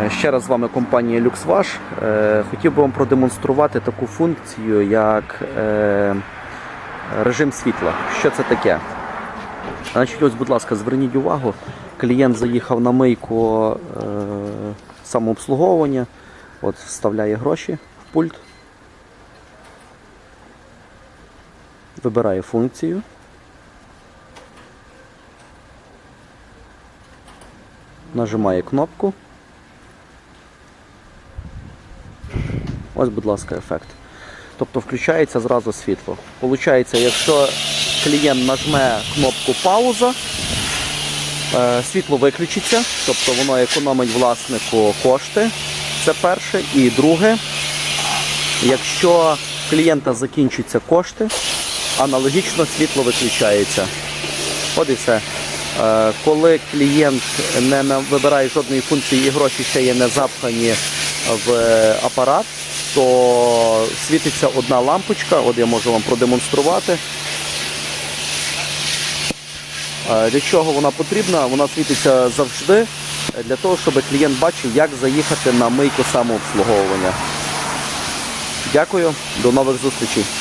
Е, Ще раз з вами компанія LuxWash. Е, Хотів би вам продемонструвати таку функцію, як е, режим світла. Що це таке? Значить, ось, будь ласка, зверніть увагу, клієнт заїхав на мийку самообслуговування, от вставляє гроші в пульт, вибирає функцію. Нажимає кнопку. Ось, будь ласка, ефект. Тобто включається зразу світло. Получається, якщо клієнт нажме кнопку пауза, е, світло виключиться, тобто воно економить власнику кошти. Це перше. І друге, якщо в клієнта закінчаться кошти, аналогічно світло виключається. От і все. Е, Коли клієнт не вибирає жодної функції і гроші ще є не запхані в апарат, то світиться одна лампочка, от я можу вам продемонструвати. Е, Для чого вона потрібна? Вона світиться завжди для того, щоб клієнт бачив, як заїхати на мийку самообслуговування. Дякую, до нових зустрічей.